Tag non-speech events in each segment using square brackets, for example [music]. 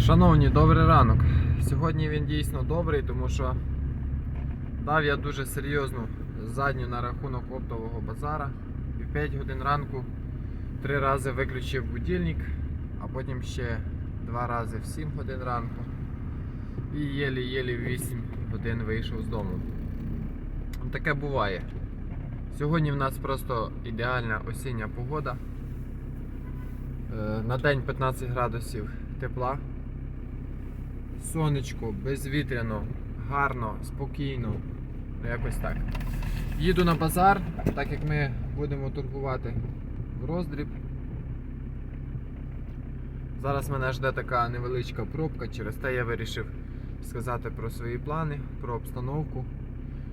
Шановні, добрий ранок. Сьогодні він дійсно добрий, тому що дав я дуже серйозну задню на рахунок оптового базара. І в 5 годин ранку три рази виключив будильник, а потім ще два рази в 7 годин ранку. І єлі-єлі в 8 годин вийшов з дому. Таке буває. Сьогодні в нас просто ідеальна осіння погода. Е, На день 15 градусів тепла. Сонечко, безвітряно, гарно, спокійно. Ну, якось так. Їду на базар, так як ми будемо торгувати в роздріб. Зараз мене жде така невеличка пробка, через те я вирішив сказати про свої плани, про обстановку.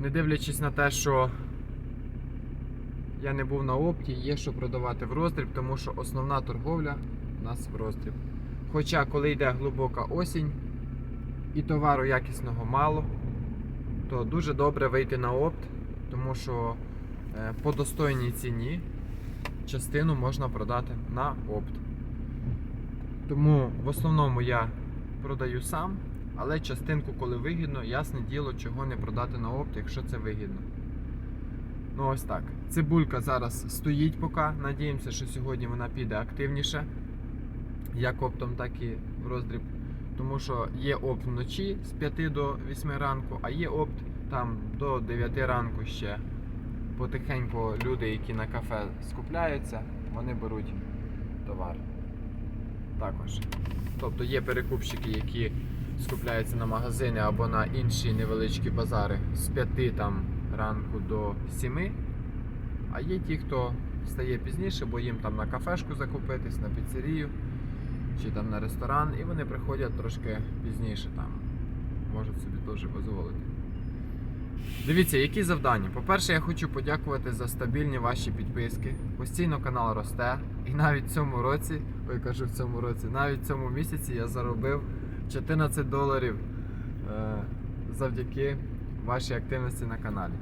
Не дивлячись на те, що я не був на опті, є що продавати в роздріб, тому що основна торговля у нас в роздріб. Хоча, коли йде глибока осінь і товару якісного мало, то дуже добре вийти на опт, тому що е, по достойній ціні частину можна продати на опт. Тому в основному я продаю сам, але частинку, коли вигідно, ясне діло, чого не продати на опт, якщо це вигідно. Ну ось так. Цибулька зараз стоїть поки. Надіємося, що сьогодні вона піде активніше. Як оптом, так і в роздріб. Тому що є опт вночі з 5 до 8 ранку, а є опт там до 9 ранку ще. Потихеньку люди, які на кафе скупляються, вони беруть товар. Також. Тобто є перекупщики, які скупляються на магазини або на інші невеличкі базари з 5 там ранку до 7. А є ті, хто встає пізніше, бо їм там на кафешку закупитись, на піцерію чи там на ресторан, і вони приходять трошки пізніше там. Можуть собі теж дозволити. Дивіться, які завдання. По-перше, я хочу подякувати за стабільні ваші підписки. Постійно канал росте. І навіть в цьому році, ой, кажу в цьому році, навіть в цьому місяці я заробив 14 доларів е, завдяки вашій активності на каналі.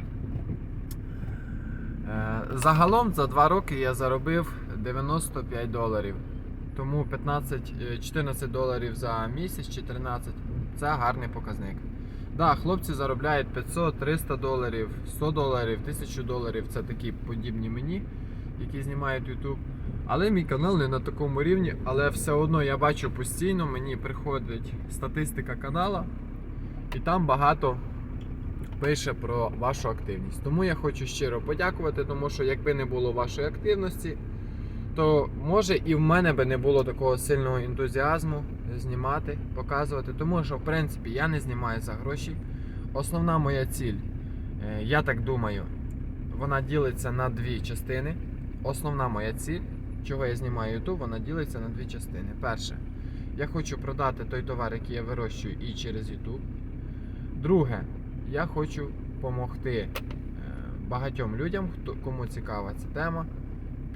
Е, Загалом за 2 роки я заробив 95 доларів. Тому 15, е, 14 доларів за місяць чи 13 це гарний показник. Да, хлопці заробляють 500, 300 доларів, 100 доларів, 1000 доларів. Це такі подібні мені, які знімають YouTube. Але мій канал не на такому рівні, але все одно я бачу постійно, мені приходить статистика канала, і там багато пише про вашу активність. Тому я хочу щиро подякувати, тому що якби не було вашої активності, то може і в мене би не було такого сильного ентузіазму знімати, показувати. Тому що, в принципі, я не знімаю за гроші. Основна моя ціль, е, я так думаю, вона ділиться на дві частини. Основна моя ціль, чого я знімаю YouTube, вона ділиться на дві частини. Перше, я хочу продати той товар, який я вирощую, і через YouTube. Друге, я хочу допомогти е, багатьом людям, кому цікава ця тема,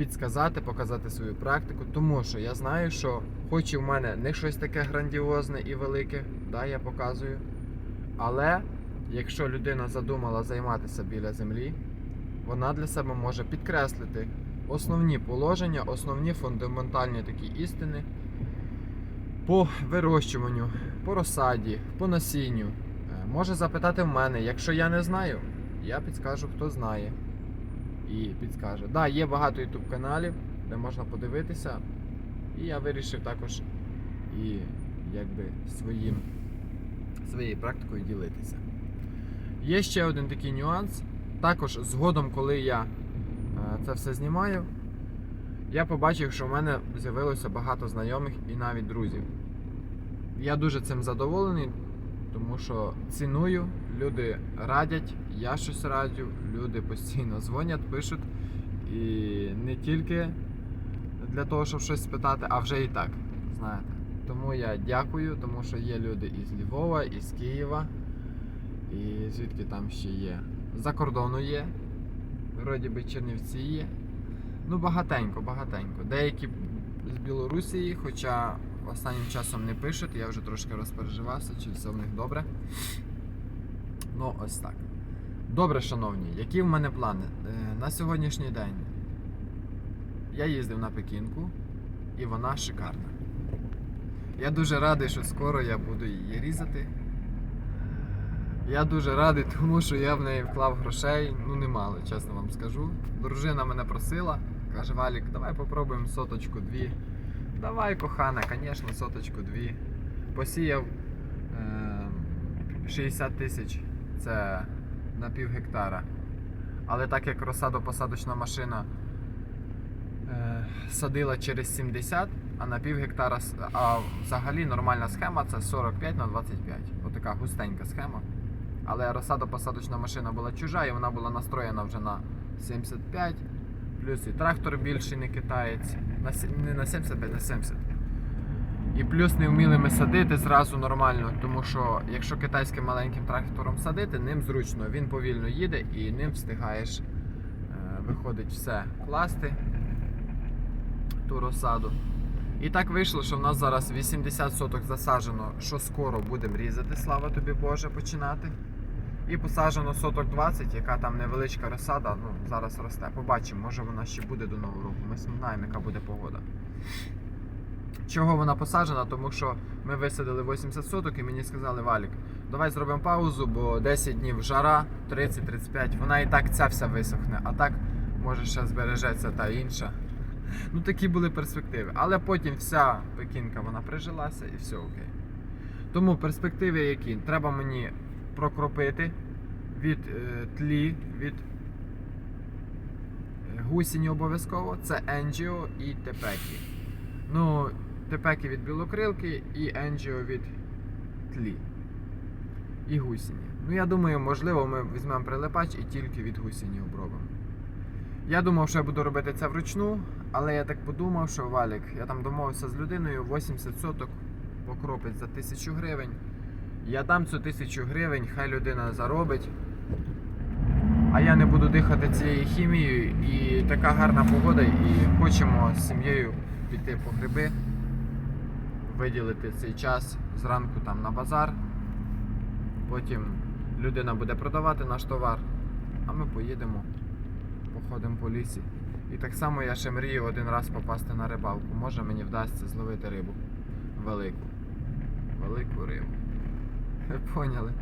підсказати, показати свою практику, тому що я знаю, що хоч і в мене не щось таке грандіозне і велике, да, я показую. Але якщо людина задумала займатися біля землі, вона для себе може підкреслити основні положення, основні фундаментальні такі істини по вирощуванню, по розсаді, по насінню. Е, Може запитати в мене, якщо я не знаю, я підскажу, хто знає. І підскаже. Так, да, є багато YouTube каналів, де можна подивитися. І я вирішив також і якби своїм, своєю практикою ділитися. Є ще один такий нюанс. Також згодом, коли я е, це все знімаю, я побачив, що в мене з'явилося багато знайомих і навіть друзів. Я дуже цим задоволений, тому що ціную, люди радять, я щось раджу, люди постійно дзвонять, пишуть. І не тільки для того, щоб щось спитати, а вже і так. Знаєте. Тому я дякую, тому що є люди із Львова, із Києва, і звідки там ще є. За кордону є. Вроді би Чернівці є. Ну, багатенько, багатенько. Деякі з Білорусі, хоча останнім часом не пишуть, я вже трошки розпереживався, чи все в них добре. Ну, ось так. Добре, шановні, які в мене плани? Е, На сьогоднішній день я їздив на Пекінку, і вона шикарна. Я дуже радий, що скоро я буду її різати. Я дуже радий, тому що я в неї вклав грошей, ну немало, чесно вам скажу. Дружина мене просила, каже, Валік, давай попробуємо соточку дві. Давай, кохана, звісно, соточку дві. Посіяв е, 60 тисяч, це на пів гектара. Але так як розсадо-посадочна машина е, садила через 70, а на пів гектара, а взагалі нормальна схема це 45 на 25. Отака густенька схема. Але розсадо-посадочна машина була чужа і вона була настроєна вже на 75. Плюс і трактор більший не китаєць. На, не на 75, на 70. І плюс не вміли ми садити зразу нормально, тому що якщо китайським маленьким трактором садити, ним зручно, він повільно їде і ним встигаєш, е, виходить все, класти ту розсаду. І так вийшло, що в нас зараз 80 соток засаджено, що скоро будемо різати, слава тобі Боже, починати. І посаджено соток 20, яка там невеличка розсада, ну зараз росте. Побачимо, може вона ще буде до нового року. Ми знаємо, яка буде погода. Чого вона посаджена? Тому що ми висадили 80 соток і мені сказали, Валік, давай зробимо паузу, бо 10 днів жара, 30-35, вона і так ця вся висохне, а так може ще збережеться та інша. Ну такі були перспективи. Але потім вся пекінка вона прижилася і все окей. Тому перспективи які? Треба мені прокропити від е, тлі, від е, гусіні обов'язково. Це Енджіо і Тепекі. Ну, Тепекі від білокрилки і Енджіо від тлі. І гусіні. Ну, я думаю, можливо, ми візьмемо прилипач і тільки від гусіні обробимо. Я думав, що я буду робити це вручну, але я так подумав, що Валік, я там домовився з людиною 80 соток покропить за 1000 гривень. Я дам цю 1000 гривень, хай людина заробить. А я не буду дихати цією хімією і така гарна погода, і хочемо з сім'єю піти по гриби, виділити цей час зранку там на базар. Потім людина буде продавати наш товар, а ми поїдемо, походимо по лісі. І так само я ще мрію один раз попасти на рибалку. Може мені вдасться зловити рибу. Велику. Велику рибу. Ви [laughs] поняли?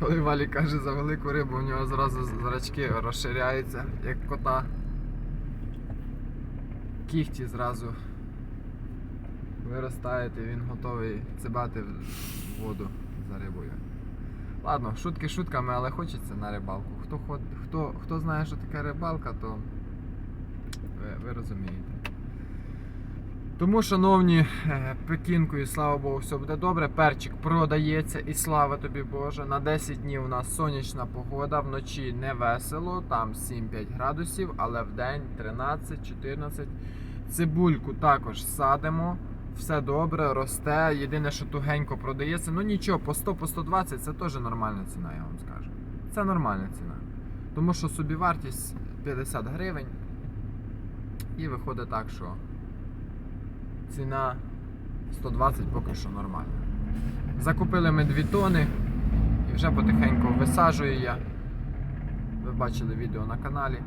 Коли Валі каже за велику рибу, у нього зразу зрачки розширяються, як кота. Кіхті зразу виростають і він готовий цибати в воду за рибою. Ладно, шутки шутками, але хочеться на рибалку. Хто, хто, хто знає, що таке рибалка, то ви, ви розумієте. Тому, шановні, е, пекінкою, слава Богу, все буде добре. Перчик продається і слава тобі Боже. На 10 днів у нас сонячна погода, вночі не весело, там 7-5 градусів, але в день 13-14. Цибульку також садимо. Все добре, росте. Єдине, що тугенько продається. Ну нічого, по 100 по 120 це теж нормальна ціна, я вам скажу. Це нормальна ціна. Тому що собівартість 50 гривень. І виходить так, що ціна 120 поки що нормальна. Закупили ми 2 тони і вже потихеньку висаджую я. Ви бачили відео на каналі.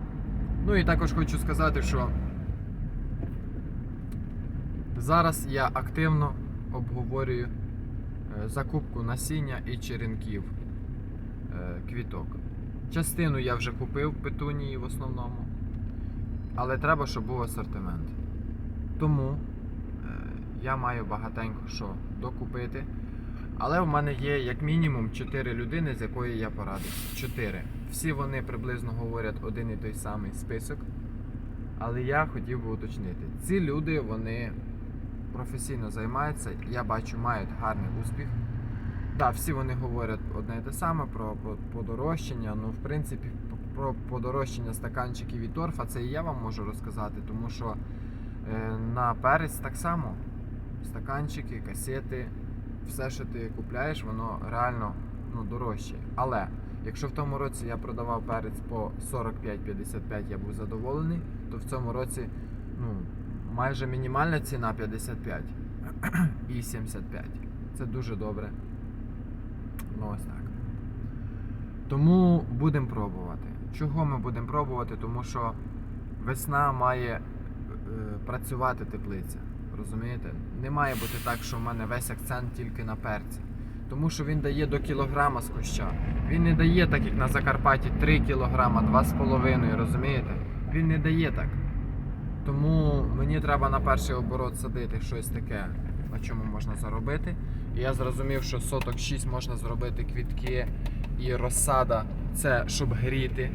Ну і також хочу сказати, що зараз я активно обговорюю е, закупку насіння і черенків е, квіток. Частину я вже купив петунії в основному, але треба, щоб був асортимент. Тому е, я маю багатенько що докупити. Але в мене є як мінімум 4 людини, з якої я порадився. 4. Всі вони приблизно говорять один і той самий список. Але я хотів би уточнити. Ці люди вони професійно займаються, я бачу, мають гарний успіх. Так, всі вони говорять одне і те саме про по- подорожчання. Ну, в принципі, про подорожчання стаканчиків і торфа це і я вам можу розказати, тому що е, на перець так само. Стаканчики, касети, все, що ти купляєш, воно реально ну, дорожче. Але якщо в тому році я продавав перець по 45-55, я був задоволений, то в цьому році ну, майже мінімальна ціна 55 і 75. Це дуже добре. Ну ось так. Тому будемо пробувати. Чого ми будемо пробувати? Тому що весна має е, працювати теплиця. Розумієте? Не має бути так, що в мене весь акцент тільки на перці. Тому що він дає до кілограма з куща. Він не дає так, як на Закарпатті 3 кілограма, 2,5, розумієте? Він не дає так. Тому мені треба на перший оборот садити щось таке, на чому можна заробити. І я зрозумів, що соток 6 можна зробити квітки і розсада це щоб гріти.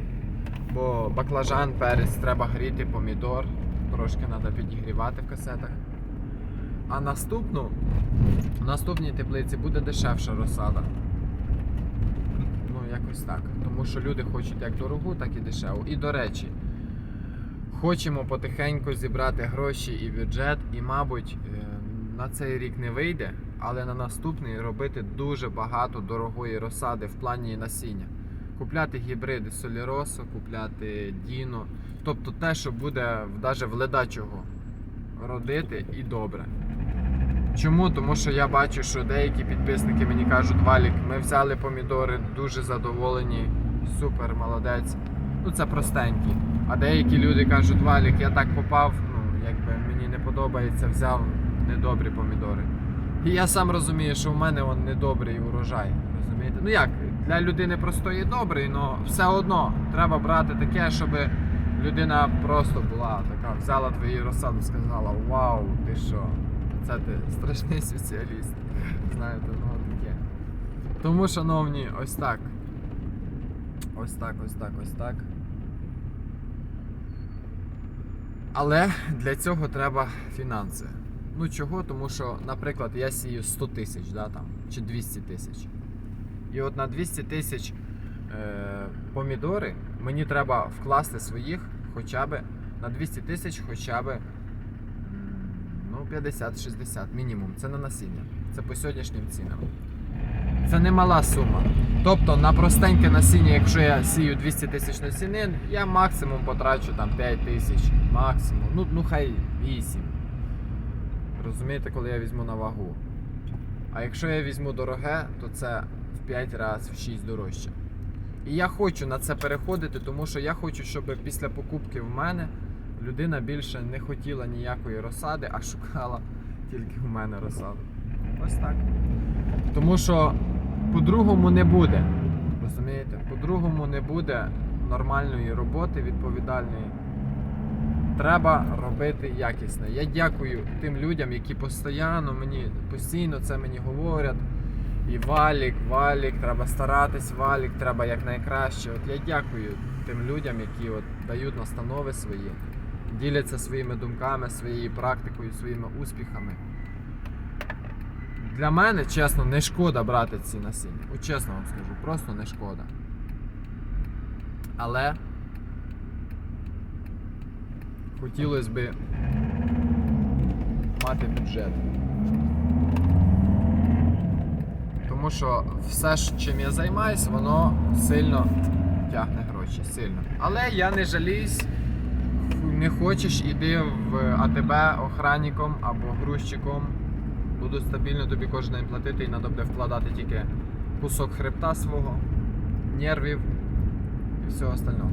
Бо баклажан, перець треба гріти, помідор. Трошки треба підігрівати в касетах. А наступну, в наступній теплиці буде дешевша розсада. Ну, якось так. Тому що люди хочуть як дорогу, так і дешеву. І до речі, хочемо потихеньку зібрати гроші і бюджет, і, мабуть, е, на цей рік не вийде, але на наступний робити дуже багато дорогої розсади в плані насіння. Купляти гібриди Соліросо, купляти Діно. Тобто те, що буде навіть в ледачого родити і добре. Чому? Тому що я бачу, що деякі підписники мені кажуть, Валік, ми взяли помідори, дуже задоволені, супер, молодець. Ну це простенькі. А деякі люди кажуть, Валік, я так попав, ну якби мені не подобається, взяв недобрі помідори. І я сам розумію, що в мене он недобрий урожай. Розумієте? Ну як, для людини простої добрий, але все одно треба брати таке, щоб людина просто була така, взяла твої розсаду, сказала, вау, ти що? Це ти страшний спеціаліст. Знаєте, ну таке. Тому, шановні, ось так. Ось так, ось так, ось так. Але для цього треба фінанси. Ну чого? Тому що, наприклад, я сію 100 тисяч, да, там, чи 200 тисяч. І от на 200 тисяч е, помідори мені треба вкласти своїх хоча б на 200 тисяч хоча б ну, 50-60 мінімум. Це на насіння. Це по сьогоднішнім цінам. Це не мала сума. Тобто на простеньке насіння, якщо я сію 200 тисяч насінин, я максимум потрачу там 5 тисяч. Максимум. Ну, ну хай 8. Розумієте, коли я візьму на вагу. А якщо я візьму дороге, то це в 5 разів, в 6 дорожче. І я хочу на це переходити, тому що я хочу, щоб після покупки в мене людина більше не хотіла ніякої розсади, а шукала тільки в мене розсаду. Ось так. Тому що по-другому не буде. Розумієте? По-другому не буде нормальної роботи, відповідальної. Треба робити якісне. Я дякую тим людям, які постійно мені постійно це мені говорять. І валік, валік, треба старатись, валік, треба якнайкраще. От я дякую тим людям, які от дають настанови свої, діляться своїми думками, своєю практикою, своїми успіхами. Для мене, чесно, не шкода брати ці насіння. От чесно вам скажу, просто не шкода. Але хотілося б мати бюджет. Тому що все, чим я займаюсь, воно сильно тягне гроші. Сильно. Але я не жаліюсь. Не хочеш, іди в АТБ охранником або грузчиком. Буду стабільно тобі кожен день платити і треба буде вкладати тільки кусок хребта свого, нервів і всього остального.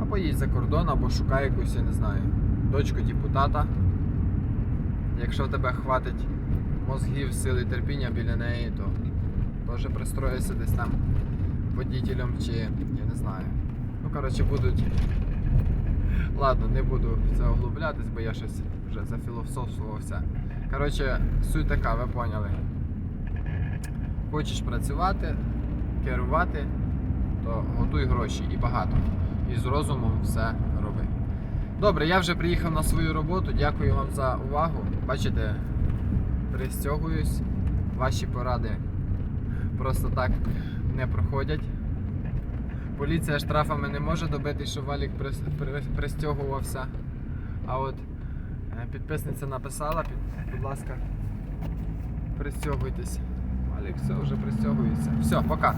Або їдь за кордон, або шукай якусь, я не знаю, дочку депутата. Якщо в тебе хватить мозгів, сили терпіння біля неї, то теж пристроїся десь там водітелем чи я не знаю. Ну, коротше, будуть. Ладно, не буду в це углублятись, бо я щось вже зафілософствувався. Коротше, суть така, ви поняли. Хочеш працювати, керувати, то готуй гроші і багато. І з розумом все роби. Добре, я вже приїхав на свою роботу. Дякую вам за увагу. Бачите, пристягуюсь. Ваші поради просто так не проходять. Поліція штрафами не може добити, що валік прис- пристягувався. А от підписниця написала, під, будь ласка, пристягуйтесь. Валік все вже пристягується. Все, пока.